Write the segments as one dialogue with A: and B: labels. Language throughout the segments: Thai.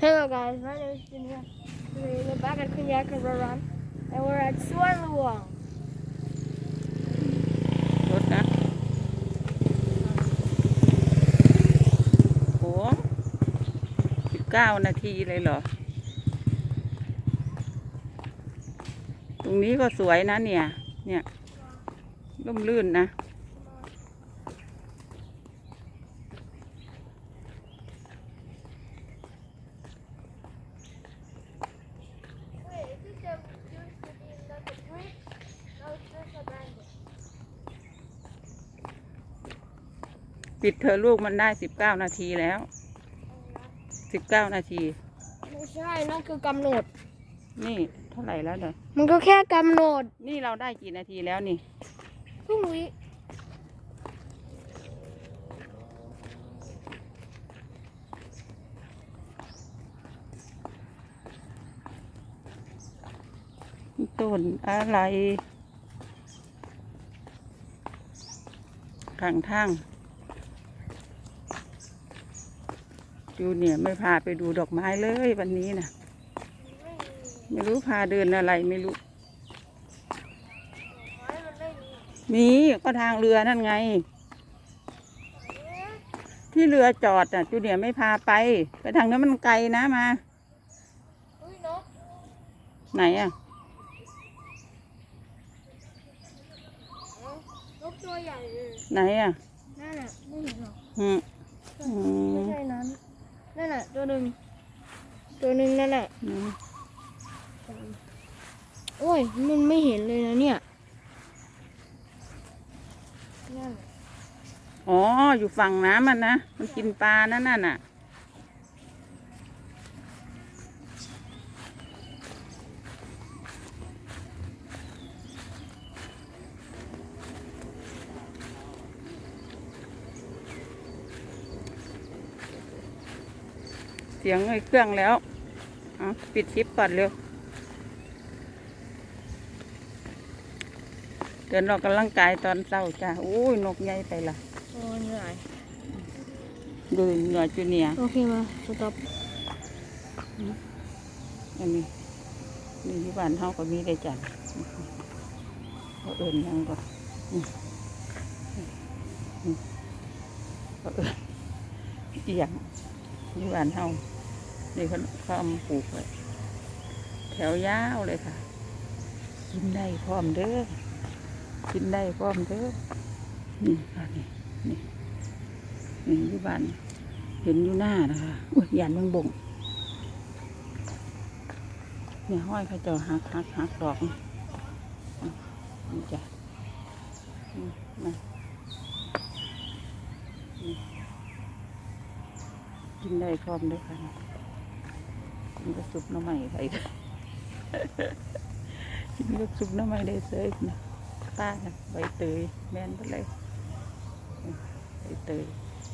A: Hello guys, my name is Junior. Today we're back at Kunyak and Run and we're at Suan Luang.
B: รถนะโหสิบเก้านาทีเลยเหรอ ตรงนี้ก็สวยนะเนี่ย เนี่ยร่มรื่นนะ ปิดเธอะลูกมันได้สิบเก้านาทีแล้วสิบเก้านาที
A: ไม่ใช่นั่นคือกำหนด
B: นี่เท่าไหร่แล้วเนอะ
A: มันก็แค่กำหนด
B: นี่เราได้กี่นาทีแล้วนี่
A: พรุ่งนี้
B: ต้นอะไรข้างทาง จูเนี่ยไม่พาไปดูดอกไม้เลยวันนี้นะไม่รู้พาเดินอะไรไม่รู้
A: ไม่มันไม่มี
B: มีก็ทางเรือนั่นไง ที่เรือจอดน่ะจูเนี่ยไม่พาไป ไปทางนั้นมันไกลนะมา
A: อุ้ยนก
B: ไหนอะ
A: นกตัวใหญ่เลย
B: ไหนอะ
A: นั่นน่ะไม่เห็นหรอก
B: อืมอื
A: ไม่
B: ม
A: ใช่นั้น นั่นน่ะ ตัวหนึ่งตัวหนึ่งนั่นน่ะ
B: อืม
A: โอ้ย มันไม่เห็นเลยนะเนี่ยนั่น
B: อ๋อ อยู่ฝั่งน้ำมันนะ มันกินปลานั่นน่ะ เสียงไอ้เครื่องแล้วเอาปิดชิปก่อนเร็ว เดินออกกำลังกายตอนเช้าจ้าโอ้ยนกใหญ่ไปละ
A: โอ้ยเหนื่อย
B: ดูเหนือจูเนียร์
A: โอเคมาสต็อป
B: อันนี้นี่ที่บ้านเฮาก็มีได้จันเขาเอิญยังก็อืมอืมเขาเอิญเอียง ที่บ้านเฮานี่เขาเขาเอามาปลูกไว้แถวยาวเลยค่ะ กินได้พร้อมเด้อกินได้พร้อมเด้อนี่ค่ะนี่นี่นี่ที่บ้านเห็นอยู่หน้านะคะอุ้ยหยานเมืองบงเนี่ยห้อยเขาเจะหักหักหักดอกนี่จ้ะนี่นะนี่กิ นได้พร้อมด้วยค่ะกินก็ซุปน้ำใหม่ไปกินก็ซุปน้ำใหม่ได้เสยนะป้าน่ะใบเตยแม่นไปเลยใบเตย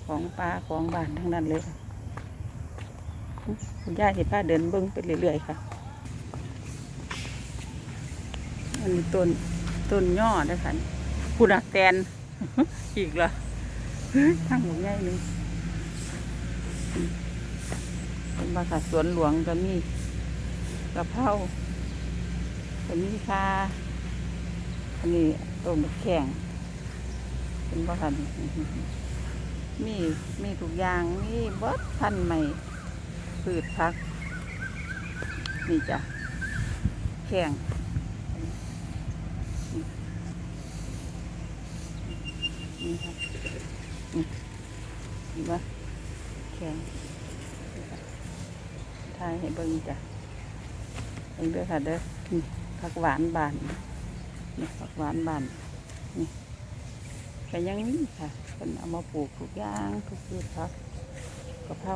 B: ของปลาของบ้านทั้งนั้นเลยค่ะคุณย่าเห็นป้าเดินเบิ้งไปเรื่อยๆค่ะอันนี้ต้นต้นย่อเด้วยค่ะคุณอะแตนอีกเหรอทั้งหมดง่ายเลย เป็นภาษาสวนหลวงก็มีกระเพราก็มีคาอันนี้ต้นมแข่งเป็นภาษามี มีทุกอย่าง มีบดพันใหม่พืชพัก นี่จ้ะแข่งนี่ค่ะนี่เห็นปะ แข็งทายให้เบิ่งจ้ะเบิ่งเด้อค่ะเด้อนี่ผักหวานบานนี่ผักหวานบานนี่ก็ยังมีค่ะเป็นเอามาปลูกทุกอย่างทุกพืชผักกระเพรา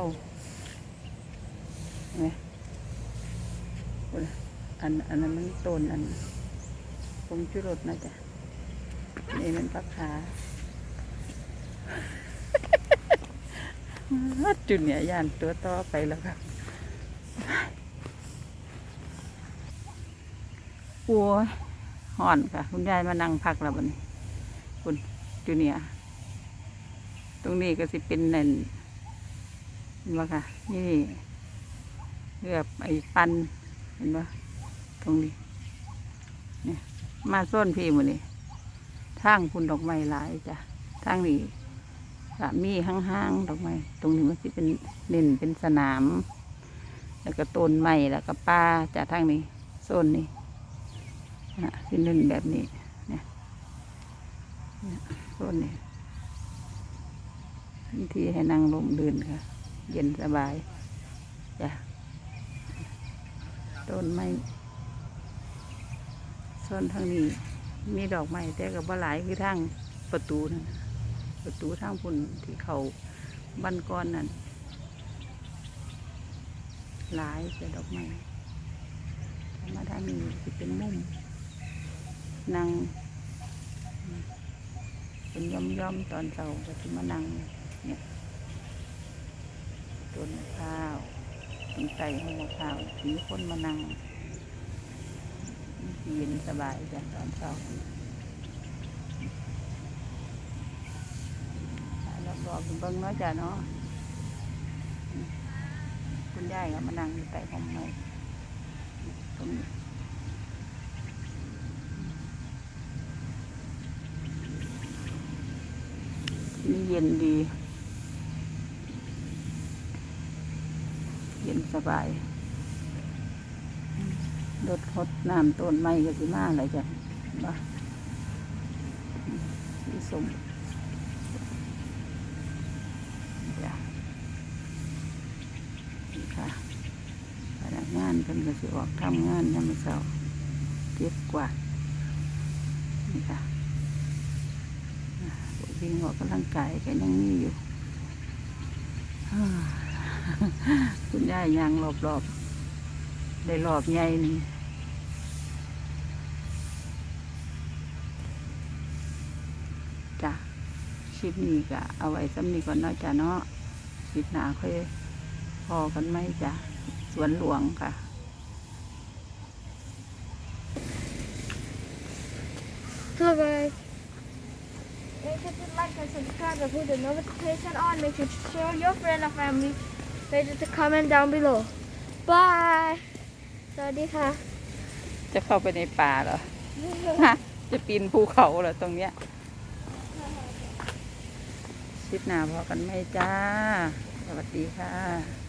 B: เห็นไหมพูดน่ะอันอันนั้นมันต้นอันผงชูรสนะจ๊ะนี่มันพักขา จุดเนี่ยยานตัวต่อไปแล้วครับโอ้ยห่อนค่ะ คุณยายมานั่งพักแล้วบัดนคุณจูเนียตรงนี้ก็สิเป็นเน่นเห็นบ่ค่ะ นี่เลือบไอ้ปันเห็นปะตรงนี้เนี่ยมาส้นพี่หมดนี่ทางคุณดอกไม้หลายจ้ะทางนี้ ก็มีห้างๆดอกไม้ตรงนี้มันจะเป็นเน่นเป็นสนาม แล้วก็ต้นไม้แล้วก็ป่าจากทางนี้โซนนี้นะสิเน่นแบบนี้เนี่ยโซนนี้ที่ให้นั่งลมเดินค่ะ เย็นสบายจ้ะต้นไม้โซนทางนี้มีดอกไม้แต่กับว่าหลายคือทางประตูนั่นน่ะ ประตูทางพุ่นที่เขาบ้านก้อนนั่นหลายแต่ดอกไม้ถ้ามาทางนี้สิเป็นมุมนั่งเป็นย่อมย่อมตอนเช้าก็จะมานั่งเนี่ยต้นมะพร้าวต้นไทรของมะพร้าวมีคนมานั่งเย็นสบายจ้ะตอนเช้า แล้ว บอกเบิ่งเนาะจ้ะเนาะคุณยายก็มานั่งอยู่ใต้ห้องไม้ตรงนี้นี่เย็นดี เย็นสบายรดหดน้ำต้นไม้ก็สิมาอะไรจ้ะบ้าสีสม จ้ะนี่ค่ะพนัก งานเพิ่นก็สิออกทำงานยามเช้าเก็บกวาดนี่ค่ะวิ่งออกกำลังกายก็ยังมีอยู่คุณยายยางรอบๆได้รอบใหญ่หนี่งจ้ะคลิปนี้ก็เอาไว้ซ้ำนี้ก่อนเนาะจ้ะเนาะคลิปหน้าค่อยพอกันไหมจ้ะ สวนหลวงค่ะ
A: Hello guys. Make sure to like and subscribe and put the notification on. Make sure to share your friend and family. Make sure to comment down below. Bye. สวัสดีค่ะ
B: จะเข้าไปในป่าเหรอจะปีนภูเขาเหรอตรงเนี้ยคลิปหน้าพอกันไหมจ้า สวัสดีค่ะ